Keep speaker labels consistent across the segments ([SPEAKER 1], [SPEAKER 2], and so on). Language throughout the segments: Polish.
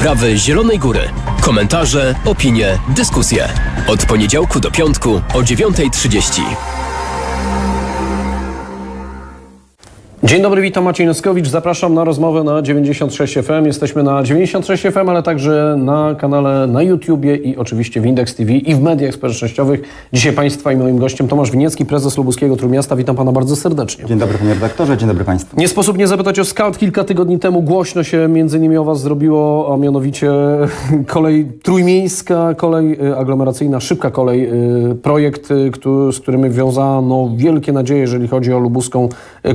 [SPEAKER 1] Prawy Zielonej Góry. Komentarze, opinie, dyskusje. Od poniedziałku do piątku o 9.30.
[SPEAKER 2] Dzień dobry, witam Maciej Noskowicz. Zapraszam na rozmowę na 96 FM. Jesteśmy na 96 FM, ale także na kanale na YouTubie i oczywiście w Index TV i w mediach społecznościowych. Dzisiaj Państwa i moim gościem Tomasz Winiecki, prezes Lubuskiego Trójmiasta. Witam Pana bardzo serdecznie.
[SPEAKER 3] Dzień dobry panie redaktorze, dzień dobry państwu.
[SPEAKER 2] Nie sposób nie zapytać o Scout. Kilka tygodni temu głośno się między innymi o Was zrobiło, a mianowicie kolej trójmiejska, kolej y, aglomeracyjna, szybka kolej. y, Projekt, y, z którym wiązano wielkie nadzieje, jeżeli chodzi o lubuską y,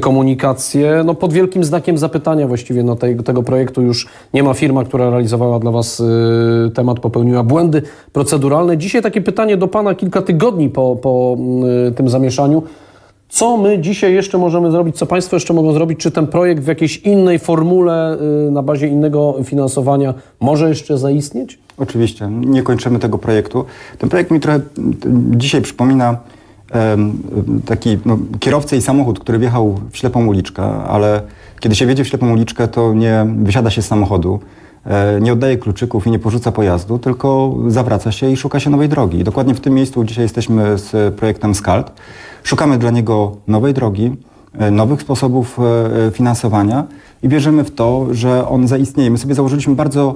[SPEAKER 2] No pod wielkim znakiem zapytania właściwie no, tej, tego projektu już nie ma firma, która realizowała dla Was y, temat, popełniła błędy proceduralne. Dzisiaj takie pytanie do Pana kilka tygodni po, po y, tym zamieszaniu. Co my dzisiaj jeszcze możemy zrobić, co Państwo jeszcze mogą zrobić? Czy ten projekt w jakiejś innej formule, y, na bazie innego finansowania może jeszcze zaistnieć?
[SPEAKER 3] Oczywiście, nie kończymy tego projektu. Ten projekt mi trochę mm, dzisiaj przypomina taki no, kierowcę i samochód, który wjechał w ślepą uliczkę, ale kiedy się wjedzie w ślepą uliczkę, to nie wysiada się z samochodu, e, nie oddaje kluczyków i nie porzuca pojazdu, tylko zawraca się i szuka się nowej drogi. I dokładnie w tym miejscu dzisiaj jesteśmy z projektem SCALT. Szukamy dla niego nowej drogi, e, nowych sposobów e, finansowania i wierzymy w to, że on zaistnieje. My sobie założyliśmy bardzo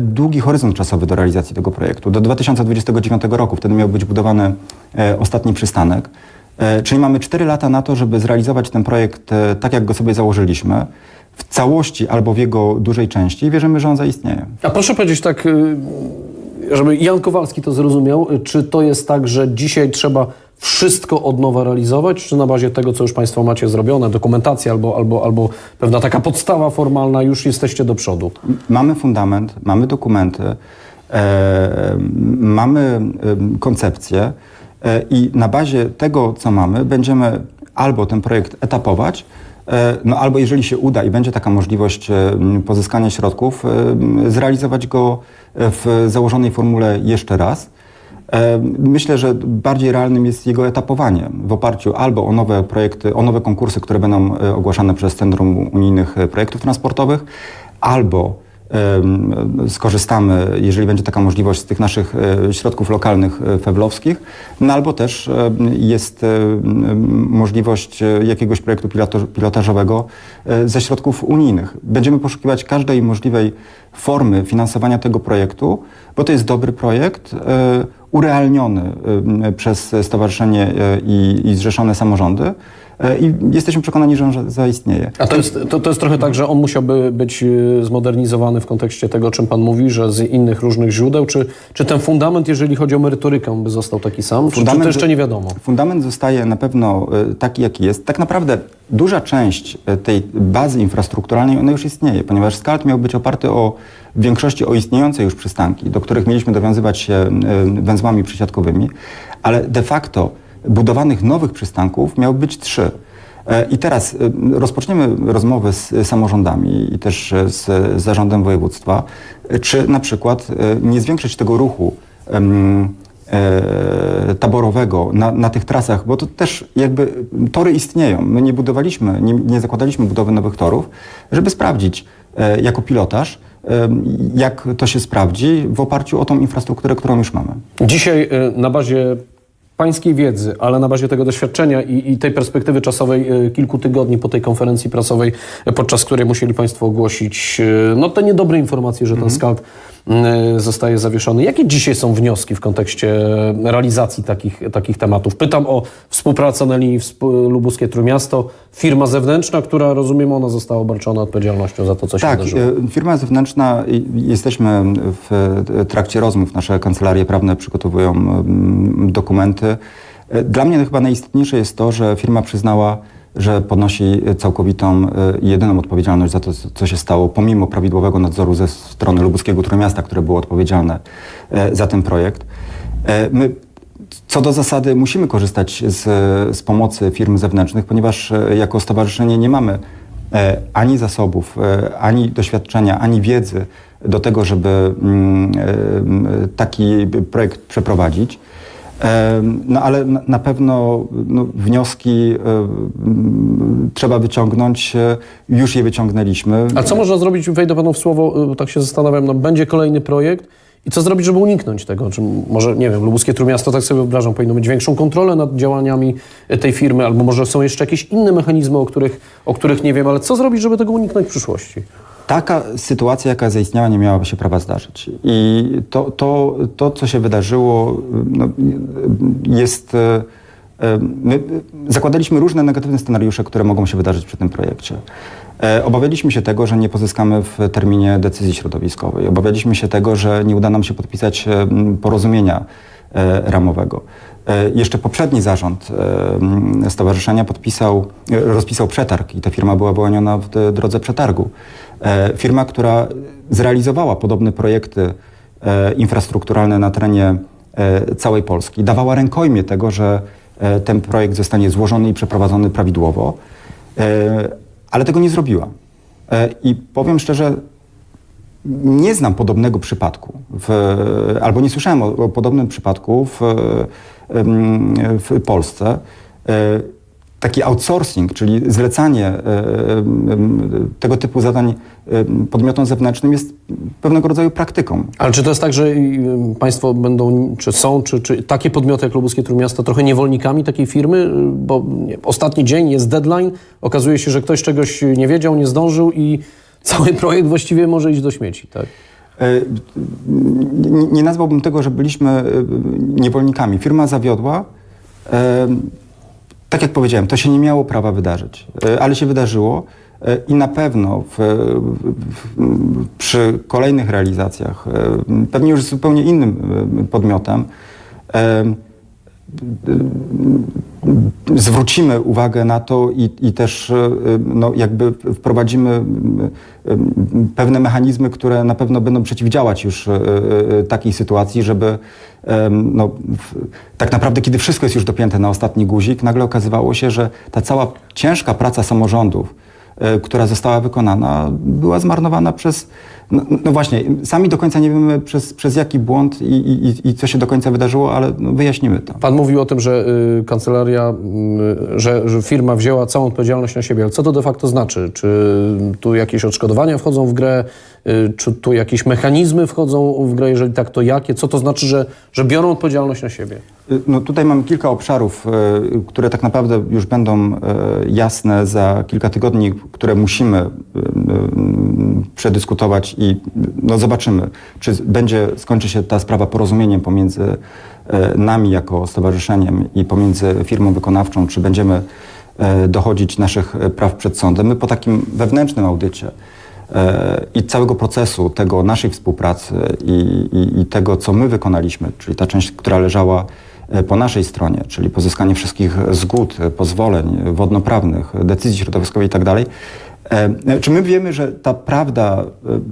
[SPEAKER 3] długi horyzont czasowy do realizacji tego projektu. Do 2029 roku, wtedy miał być budowany e, ostatni przystanek. E, Czyli mamy 4 lata na to, żeby zrealizować ten projekt e, tak, jak go sobie założyliśmy, w całości albo w jego dużej części wierzymy, że on zaistnieje.
[SPEAKER 2] A proszę powiedzieć tak, y, żeby Jan Kowalski to zrozumiał, y, czy to jest tak, że dzisiaj trzeba wszystko od nowa realizować, czy na bazie tego, co już Państwo macie zrobione, dokumentacja albo, albo, albo pewna taka podstawa formalna, już jesteście do przodu?
[SPEAKER 3] Mamy fundament, mamy dokumenty, e, mamy em, koncepcję e, i na bazie tego, co mamy, będziemy albo ten projekt etapować, e, no albo jeżeli się uda i będzie taka możliwość e, pozyskania środków, e, zrealizować go e, w założonej formule jeszcze raz. Myślę, że bardziej realnym jest jego etapowanie w oparciu albo o nowe projekty, o nowe konkursy, które będą e, ogłaszane przez Centrum Unijnych Projektów Transportowych, albo skorzystamy, jeżeli będzie taka możliwość, z tych naszych e, środków lokalnych e, fewlowskich, no albo też jest możliwość jakiegoś projektu pilotaż- pilotażowego ze środków unijnych. Będziemy poszukiwać każdej możliwej formy finansowania tego projektu, bo to jest dobry projekt, urealniony przez stowarzyszenie e, i, i zrzeszone samorządy i jesteśmy przekonani, że on za- zaistnieje.
[SPEAKER 2] A to jest, to, to jest trochę tak, że on musiałby być y, zmodernizowany w kontekście tego, o czym Pan mówi, że z innych różnych źródeł, czy, czy ten fundament, jeżeli chodzi o merytorykę, by został taki sam, czy, czy to jeszcze nie wiadomo?
[SPEAKER 3] Fundament zostaje na pewno e, taki, jaki jest. Tak naprawdę duża część e, tej bazy infrastrukturalnej, ona już istnieje, ponieważ SCALT miał być oparty o w większości o istniejące już przystanki, do których mieliśmy dowiązywać się e, węzłami przysiadkowymi, ale de facto budowanych nowych przystanków miało być trzy. E, I teraz e, rozpoczniemy rozmowy z samorządami i też e, z zarządem województwa, e, czy na przykład e, nie zwiększyć tego ruchu e, taborowego na, na tych trasach, bo to też jakby tory istnieją. My nie budowaliśmy, nie, nie zakładaliśmy budowy nowych torów, żeby sprawdzić e, jako pilotaż, e, jak to się sprawdzi w oparciu o tą infrastrukturę, którą już mamy.
[SPEAKER 2] Dzisiaj na bazie pańskiej wiedzy, ale na bazie tego doświadczenia i, i tej perspektywy czasowej y, kilku tygodni po tej konferencji prasowej, y, podczas której musieli Państwo ogłosić y, no, te niedobre informacje, że ten skald y, zostaje zawieszony. Jakie dzisiaj są wnioski w kontekście realizacji takich, takich tematów? Pytam o współpracę na linii Lubuskie Trójmiasto, firma zewnętrzna, która rozumiem, ona została obarczona odpowiedzialnością za to, co się
[SPEAKER 3] Tak,
[SPEAKER 2] wydarzyło.
[SPEAKER 3] e, firma zewnętrzna, jesteśmy w e, trakcie rozmów, nasze kancelarie prawne przygotowują mm, dokumenty. Dla mnie chyba najistotniejsze jest to, że firma przyznała, że ponosi całkowitą e, jedyną odpowiedzialność za to, co się stało, pomimo prawidłowego nadzoru ze strony Lubuskiego Trójmiasta, które było odpowiedzialne e, za ten projekt. E, My co do zasady musimy korzystać z, z pomocy firm zewnętrznych, ponieważ jako stowarzyszenie nie mamy ani zasobów, ani doświadczenia, ani wiedzy do tego, żeby mm, taki projekt przeprowadzić. No ale na, pewno no, wnioski em, trzeba wyciągnąć. e, Już je wyciągnęliśmy.
[SPEAKER 2] A co można zrobić, wejdę panu w słowo, bo tak się zastanawiam, no będzie kolejny projekt i co zrobić, żeby uniknąć tego? Czy może, nie wiem, Lubuskie Trójmiasto, tak sobie wyobrażam, powinno mieć większą kontrolę nad działaniami tej firmy, albo może są jeszcze jakieś inne mechanizmy, o których, o których nie wiem, ale co zrobić, żeby tego uniknąć w przyszłości?
[SPEAKER 3] Taka sytuacja, jaka zaistniała, nie miałaby się prawa zdarzyć. I to, to, to co się wydarzyło, no, jest. e, e, My zakładaliśmy różne negatywne scenariusze, które mogą się wydarzyć przy tym projekcie. E, Obawialiśmy się tego, że nie pozyskamy w terminie decyzji środowiskowej. Obawialiśmy się tego, że nie uda nam się podpisać porozumienia ramowego. E, Jeszcze poprzedni zarząd e, stowarzyszenia podpisał, e, rozpisał przetarg i ta firma była wyłoniona w drodze przetargu. E, Firma, która zrealizowała podobne projekty e, infrastrukturalne na terenie e, całej Polski, dawała rękojmie tego, że e, ten projekt zostanie złożony i przeprowadzony prawidłowo, e, ale tego nie zrobiła. E, I powiem szczerze, nie znam podobnego przypadku, w, albo nie słyszałem o, o podobnym przypadku w, w Polsce. E, Taki outsourcing, czyli zlecanie e, tego typu zadań podmiotom zewnętrznym jest pewnego rodzaju praktyką.
[SPEAKER 2] Ale czy to jest tak, że państwo będą, czy są, czy, czy takie podmioty jak Lubuskie Trójmiasto trochę niewolnikami takiej firmy? Bo nie, ostatni dzień jest deadline, okazuje się, że ktoś czegoś nie wiedział, nie zdążył i cały projekt właściwie może iść do śmieci, tak?
[SPEAKER 3] E, Nie, nazwałbym tego, że byliśmy e, niewolnikami. Firma zawiodła. E, Tak jak powiedziałem, to się nie miało prawa wydarzyć, ale się wydarzyło i na pewno w, w, przy kolejnych realizacjach, pewnie już zupełnie innym podmiotem, zwrócimy uwagę na to i, i też e, no, jakby wprowadzimy pewne mechanizmy, które na pewno będą przeciwdziałać już e, e, takiej sytuacji, żeby no, tak naprawdę, kiedy wszystko jest już dopięte na ostatni guzik, nagle okazywało się, że ta cała ciężka praca samorządów, która została wykonana, była zmarnowana przez, no, no właśnie, sami do końca nie wiemy przez, przez jaki błąd i, i, i- i co się do końca wydarzyło, ale no, wyjaśnimy to.
[SPEAKER 2] Pan mówił o tym, że y, kancelaria, y, że, że firma wzięła całą odpowiedzialność na siebie, ale co to de facto znaczy? Czy tu jakieś odszkodowania wchodzą w grę? Y, czy tu jakieś mechanizmy wchodzą w grę? Jeżeli tak, to jakie? Co to znaczy, że, że biorą odpowiedzialność na siebie?
[SPEAKER 3] No tutaj mamy kilka obszarów, e, które tak naprawdę już będą e, jasne za kilka tygodni, które musimy e, przedyskutować i no zobaczymy, czy będzie, skończy się ta sprawa porozumieniem pomiędzy nami jako stowarzyszeniem i pomiędzy firmą wykonawczą, czy będziemy dochodzić naszych praw przed sądem. My po takim wewnętrznym audycie i całego procesu tego naszej współpracy i, i, i tego, co my wykonaliśmy, czyli ta część, która leżała po naszej stronie, czyli pozyskanie wszystkich zgód, e, pozwoleń wodnoprawnych, decyzji środowiskowej i tak. E, Czy my wiemy, że ta prawda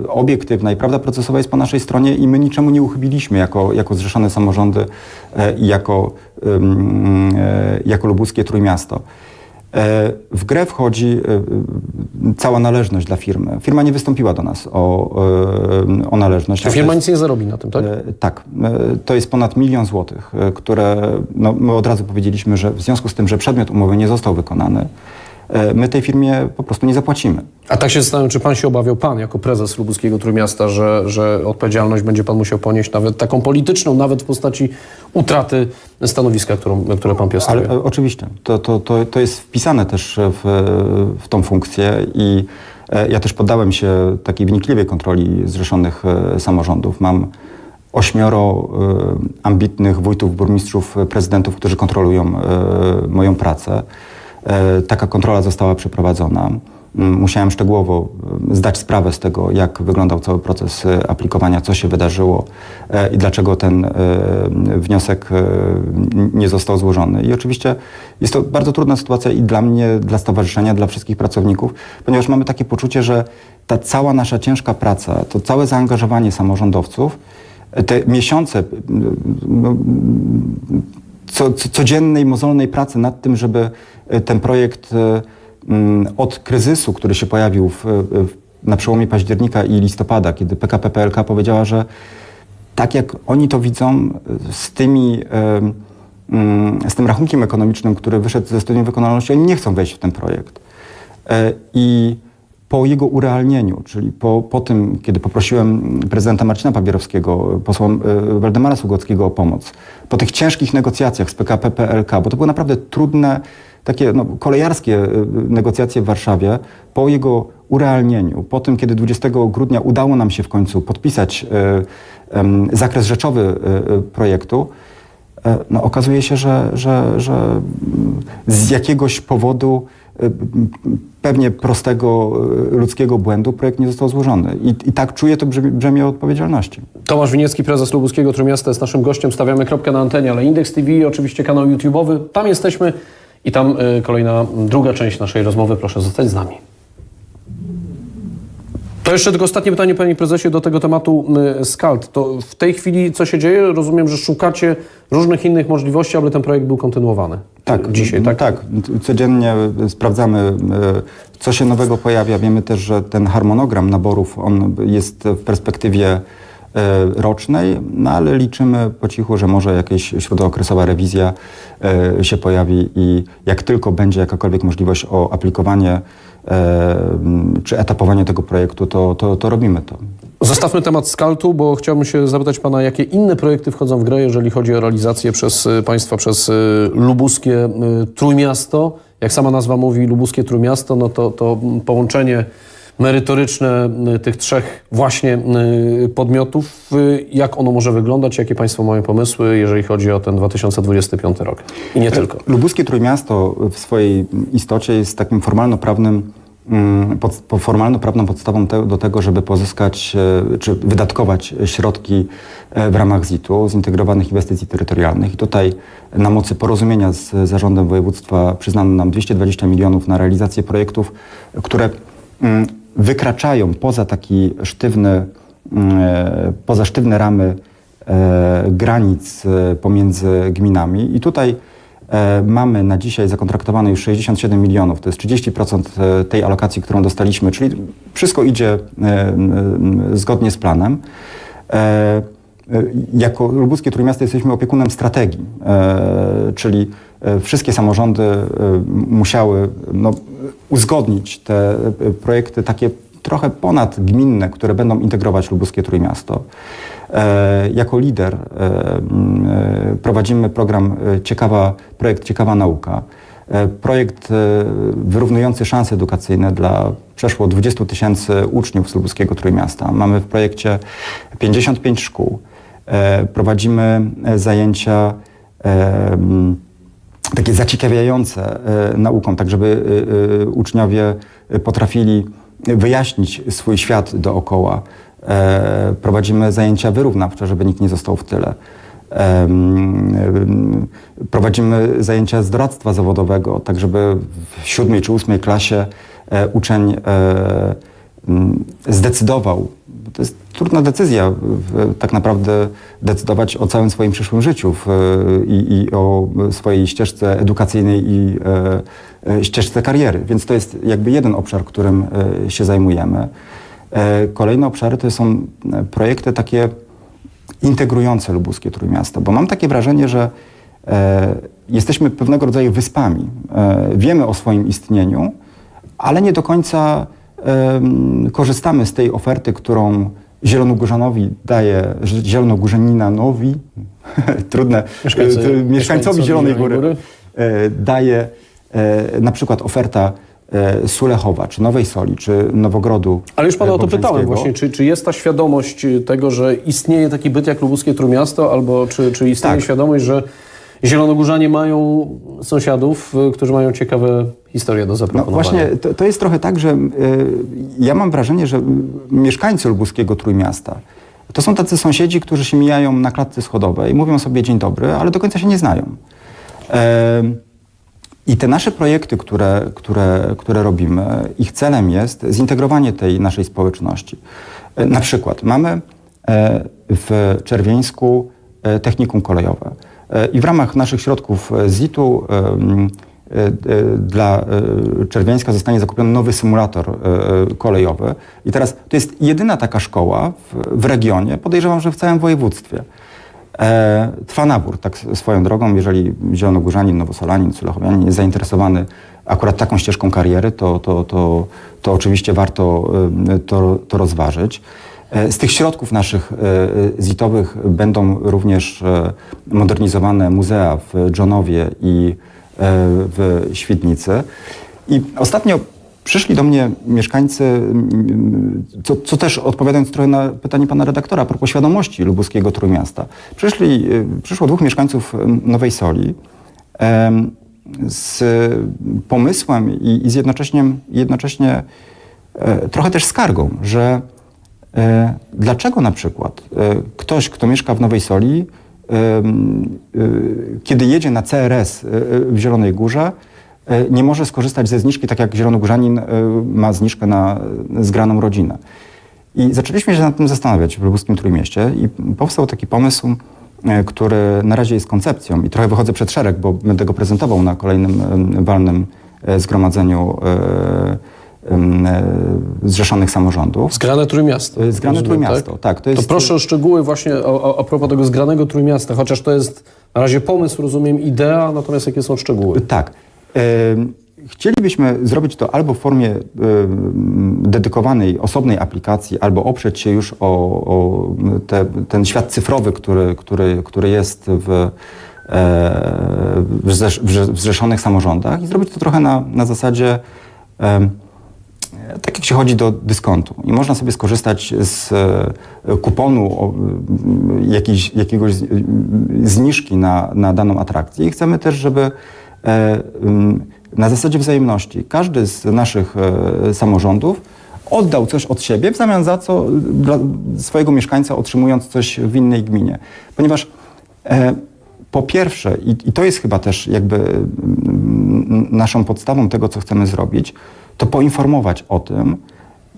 [SPEAKER 3] e, obiektywna i prawda procesowa jest po naszej stronie i my niczemu nie uchybiliśmy jako, jako zrzeszone samorządy e, i jako, e, jako lubuskie Trójmiasto. E, W grę wchodzi e, e, cała należność dla firmy. Firma nie wystąpiła do nas o, o należność. To
[SPEAKER 2] firma
[SPEAKER 3] jest-
[SPEAKER 2] nic nie zarobi na tym, tak?
[SPEAKER 3] Tak, to jest ponad milion złotych, które no, my od razu powiedzieliśmy, że w związku z tym, że przedmiot umowy nie został wykonany, my tej firmie po prostu nie zapłacimy.
[SPEAKER 2] A tak się zastanawiam, czy pan się obawiał, pan jako prezes Lubuskiego Trójmiasta, że, że odpowiedzialność będzie pan musiał ponieść nawet taką polityczną, nawet w postaci utraty stanowiska, którą, które pan piastuje?
[SPEAKER 3] Ale e, oczywiście, to, to, to, to jest wpisane też w, w tą funkcję i e, ja też poddałem się takiej wnikliwej kontroli zrzeszonych e, samorządów. Mam ośmioro e, ambitnych wójtów, burmistrzów, e, prezydentów, którzy kontrolują e, moją pracę. E, Taka kontrola została przeprowadzona. Mm, Musiałem szczegółowo e, zdać sprawę z tego, jak wyglądał cały proces e, aplikowania, co się wydarzyło e, i dlaczego ten e, wniosek e, nie został złożony. I oczywiście jest to bardzo trudna sytuacja i dla mnie, dla stowarzyszenia, dla wszystkich pracowników, ponieważ mamy takie poczucie, że ta cała nasza ciężka praca, to całe zaangażowanie samorządowców, te miesiące no, co, co, codziennej, mozolnej pracy nad tym, żeby ten projekt mm, od kryzysu, który się pojawił w, w, na przełomie października i listopada, kiedy PKP PLK powiedziała, że tak jak oni to widzą, z tymi, mm, z tym rachunkiem ekonomicznym, który wyszedł ze studium wykonalności, oni nie chcą wejść w ten projekt. E, I po jego urealnieniu, czyli po, po tym, kiedy poprosiłem prezydenta Marcina Pabierowskiego, posła e, Waldemara Sługockiego o pomoc, po tych ciężkich negocjacjach z PKP PLK, bo to były naprawdę trudne, takie no, kolejarskie e, negocjacje w Warszawie, po jego urealnieniu, po tym, kiedy 20 grudnia udało nam się w końcu podpisać e, zakres rzeczowy projektu, no, okazuje się, że, że, że z jakiegoś powodu, pewnie prostego e, ludzkiego błędu, projekt nie został złożony. I, i tak czuję to brzemię, odpowiedzialności.
[SPEAKER 2] Tomasz Winiecki, prezes Lubuskiego Trójmiasta jest naszym gościem. Stawiamy kropkę na antenie, ale Indeks TV, oczywiście kanał YouTube'owy. Tam jesteśmy i tam y, kolejna, druga część naszej rozmowy. Proszę zostać z nami. To jeszcze tylko ostatnie pytanie, panie prezesie, do tego tematu SCALT. To w tej chwili co się dzieje? Rozumiem, że szukacie różnych innych możliwości, aby ten projekt był kontynuowany.
[SPEAKER 3] Tak,
[SPEAKER 2] Dzisiaj, tak?
[SPEAKER 3] Tak, codziennie sprawdzamy, e, co się nowego pojawia. Wiemy też, że ten harmonogram naborów, on jest w perspektywie e, rocznej, no ale liczymy po cichu, że może jakaś śródookresowa rewizja e, się pojawi i jak tylko będzie jakakolwiek możliwość o aplikowanie e, czy etapowanie tego projektu, to, to, to robimy to.
[SPEAKER 2] Zostawmy temat Skaltu, bo chciałbym się zapytać pana, jakie inne projekty wchodzą w grę, jeżeli chodzi o realizację przez y, państwa, przez y, lubuskie y, Trójmiasto. Jak sama nazwa mówi, lubuskie Trójmiasto, no to, to połączenie merytoryczne tych trzech właśnie podmiotów. Jak ono może wyglądać? Jakie państwo mają pomysły, jeżeli chodzi o ten 2025 rok? I nie tylko.
[SPEAKER 3] Lubuskie Trójmiasto w swojej istocie jest takim formalno-prawnym, pod, po- formalno-prawną podstawą te, do tego, żeby pozyskać e, czy wydatkować środki e, w ramach ZIT-u, Zintegrowanych Inwestycji Terytorialnych. I tutaj na mocy porozumienia z Zarządem Województwa przyznano nam 220 milionów na realizację projektów, które mm, wykraczają poza taki sztywny, mm, e, poza sztywne ramy granic pomiędzy gminami. I tutaj mamy na dzisiaj zakontraktowane już 67 milionów, to jest 30% e, tej alokacji, którą dostaliśmy, czyli wszystko idzie e, zgodnie z planem. E, e, Jako Lubuskie Trójmiasto jesteśmy opiekunem strategii, e, czyli e, wszystkie samorządy e, musiały no, uzgodnić te e, projekty takie trochę ponadgminne, które będą integrować Lubuskie Trójmiasto. E, Jako lider e, e, prowadzimy program Ciekawa, projekt Ciekawa Nauka. Projekt wyrównujący szanse edukacyjne dla przeszło 20 tysięcy uczniów z Lubuskiego Trójmiasta. Mamy w projekcie 55 szkół. Prowadzimy zajęcia takie zaciekawiające nauką, tak żeby uczniowie potrafili wyjaśnić swój świat dookoła. E, Prowadzimy zajęcia wyrównawcze, żeby nikt nie został w tyle. Prowadzimy zajęcia z doradztwa zawodowego, tak żeby w siódmej czy ósmej klasie e, uczeń e, zdecydował, to jest trudna decyzja, tak naprawdę decydować o całym swoim przyszłym życiu i, i o swojej ścieżce edukacyjnej i e, e, ścieżce kariery. Więc to jest jakby jeden obszar, którym e, się zajmujemy. E, kolejne obszary to są projekty takie integrujące lubuskie Trójmiasto, bo mam takie wrażenie, że e, jesteśmy pewnego rodzaju wyspami. E, wiemy o swoim istnieniu, ale nie do końca korzystamy z tej oferty, którą Zielonogórzanowi daje, Zielonogórzaninanowi, trudne,
[SPEAKER 2] Mieszkańcy-
[SPEAKER 3] e, t- mieszkańcowi
[SPEAKER 2] mieszkańcowi
[SPEAKER 3] Zielonej Góry,
[SPEAKER 2] Góry.
[SPEAKER 3] e, daje e, na przykład oferta e, Sulechowa, czy Nowej Soli, czy Nowogrodu
[SPEAKER 2] Ale już pana o to pytałem właśnie, czy, czy jest ta świadomość y, tego, że istnieje taki byt jak Lubuskie Trójmiasto, albo czy, czy istnieje
[SPEAKER 3] Tak.
[SPEAKER 2] świadomość, że Zielonogórzanie mają sąsiadów, y, którzy mają ciekawe historie do
[SPEAKER 3] No
[SPEAKER 2] zaproponowania?
[SPEAKER 3] właśnie, to, to jest trochę tak, że y, ja mam wrażenie, że mieszkańcy lubuskiego Trójmiasta to są tacy sąsiedzi, którzy się mijają na klatce schodowej, mówią sobie dzień dobry, ale do końca się nie znają. I te nasze projekty, które, które, które robimy, ich celem jest zintegrowanie tej naszej społeczności. E, Na przykład mamy e, w Czerwieńsku e, technikum kolejowe i w ramach naszych środków ZIT-u dla e, Czerwieńska zostanie zakupiony nowy symulator e, e, kolejowy. I teraz to jest jedyna taka szkoła w, w regionie, podejrzewam, że w całym województwie, E, trwa nabór, tak swoją drogą, jeżeli zielonogórzanin, nowosolanin, sulechowianin jest zainteresowany akurat taką ścieżką kariery, to, to, to, to oczywiście warto e, to, to rozważyć. E, Z tych środków naszych e, zitowych będą również e, modernizowane muzea w Dżonowie i e, w Świdnicy. I ostatnio przyszli do mnie mieszkańcy, mm, co, co też odpowiadając trochę na pytanie pana redaktora a propos świadomości lubuskiego Trójmiasta. Przyszli, y, przyszło dwóch mieszkańców em, Nowej Soli z pomysłem i, i z jednocześnie, jednocześnie e, trochę też skargą, że e, dlaczego na przykład e, ktoś, kto mieszka w Nowej Soli, kiedy jedzie na CRS y, y, w Zielonej Górze, nie może skorzystać ze zniżki, tak jak zielonogórzanin ma zniżkę na zgraną rodzinę. I zaczęliśmy się nad tym zastanawiać w Lubuskim Trójmieście i powstał taki pomysł, który na razie jest koncepcją i trochę wychodzę przed szereg, bo będę go prezentował na kolejnym walnym zgromadzeniu zrzeszonych samorządów.
[SPEAKER 2] Zgrane Trójmiasto.
[SPEAKER 3] E, Zgrane
[SPEAKER 2] rozumiem,
[SPEAKER 3] Trójmiasto, tak, to
[SPEAKER 2] To,
[SPEAKER 3] jest-
[SPEAKER 2] proszę o szczegóły właśnie o, o, a propos tego zgranego Trójmiasta, chociaż to jest na razie pomysł, rozumiem, idea, natomiast jakie są szczegóły?
[SPEAKER 3] Tak. Em, Chcielibyśmy zrobić to albo w formie dedykowanej, osobnej aplikacji, albo oprzeć się już o, o te, ten świat cyfrowy, który, który, który jest w, e, w, zrzeszonych samorządach i zrobić to trochę na, na zasadzie tak jak się chodzi do dyskontu i można sobie skorzystać z e, kuponu jakiejś, jakiegoś zniżki na, na daną atrakcję i chcemy też, żeby e, na zasadzie wzajemności każdy z naszych e, samorządów oddał coś od siebie w zamian za co dla swojego mieszkańca otrzymując coś w innej gminie. Ponieważ po pierwsze, i, i to jest chyba też jakby mm, naszą podstawą tego, co chcemy zrobić, to poinformować o tym,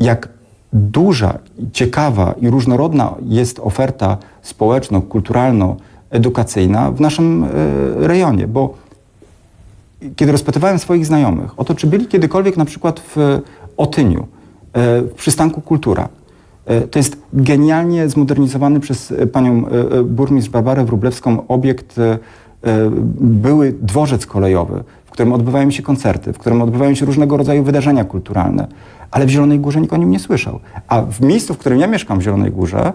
[SPEAKER 3] jak duża, ciekawa i różnorodna jest oferta społeczno-kulturalno-edukacyjna w naszym e, rejonie, bo kiedy rozpytywałem swoich znajomych o to, czy byli kiedykolwiek na przykład w Otyniu, e, w przystanku Kultura, to jest genialnie zmodernizowany przez e, panią e, e, burmistrz Barbarę Wróblewską obiekt, e, e, były dworzec kolejowy, w którym odbywają się koncerty, w którym odbywają się różnego rodzaju wydarzenia kulturalne, ale w Zielonej Górze nikt o nim nie słyszał. A w miejscu, w którym ja mieszkam w Zielonej Górze,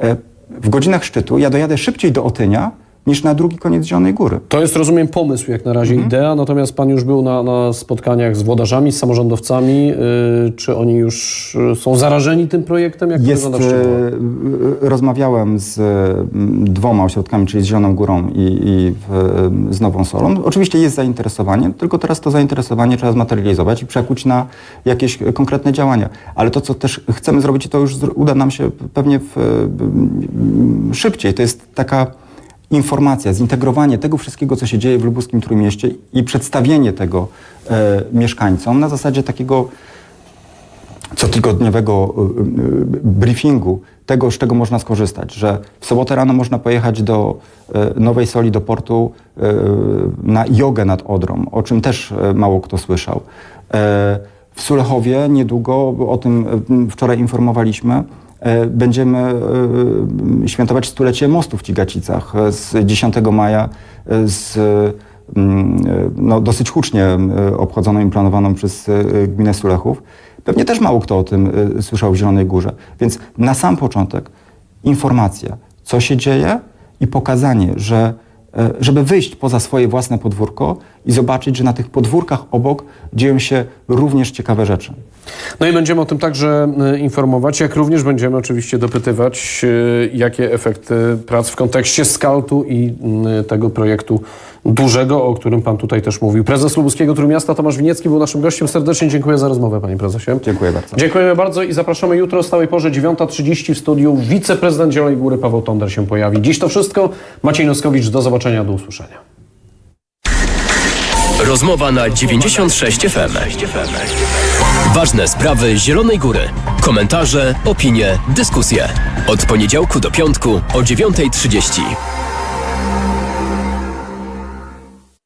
[SPEAKER 3] e, w godzinach szczytu ja dojadę szybciej do Otynia niż na drugi koniec Zielonej Góry.
[SPEAKER 2] To jest, rozumiem, pomysł jak na razie,
[SPEAKER 3] Mhm.
[SPEAKER 2] idea, natomiast pan już był na, na spotkaniach z włodarzami, z samorządowcami. Yy, czy oni już yy, są zarażeni tym projektem? Jak to
[SPEAKER 3] Jest,
[SPEAKER 2] wygląda w szczegółach?
[SPEAKER 3] e, rozmawiałem z dwoma ośrodkami, czyli z Zieloną Górą i, i z Nową Solą. Oczywiście jest zainteresowanie, tylko teraz to zainteresowanie trzeba zmaterializować i przekuć na jakieś konkretne działania. Ale to, co też chcemy zrobić, to już uda nam się pewnie w, szybciej. To jest taka informacja, zintegrowanie tego wszystkiego, co się dzieje w lubuskim Trójmieście i przedstawienie tego e, mieszkańcom na zasadzie takiego cotygodniowego y, y, briefingu tego, z czego można skorzystać, że w sobotę rano można pojechać do y, Nowej Soli, do portu na jogę nad Odrą, o czym też mało kto słyszał. E, W Sulechowie niedługo, o tym wczoraj informowaliśmy, e, będziemy y, świętować stulecie mostu w Cigacicach e, z 10 maja e, z e, no, dosyć hucznie e, obchodzoną i planowaną przez e, gminę Sulechów. Pewnie też mało kto o tym e, słyszał w Zielonej Górze. Więc na sam początek informacja, co się dzieje i pokazanie, że e, żeby wyjść poza swoje własne podwórko i zobaczyć, że na tych podwórkach obok dzieją się również ciekawe rzeczy.
[SPEAKER 2] No i będziemy o tym także y, informować, jak również będziemy oczywiście dopytywać, y, jakie efekty prac w kontekście skautu i y, tego projektu dużego, o którym pan tutaj też mówił. Prezes Lubuskiego Trójmiasta Tomasz Winiecki był naszym gościem. Serdecznie dziękuję za rozmowę, panie prezesie.
[SPEAKER 3] Dziękuję bardzo.
[SPEAKER 2] Dziękujemy bardzo i zapraszamy jutro o stałej porze 9.30 w studiu. Wiceprezydent Zielonej Góry Paweł Tonder się pojawi. Dziś to wszystko. Maciej Noskowicz, do zobaczenia, do usłyszenia.
[SPEAKER 1] Rozmowa na 96 FM. Ważne sprawy Zielonej Góry. Komentarze, opinie, dyskusje. Od poniedziałku do piątku o 9.30.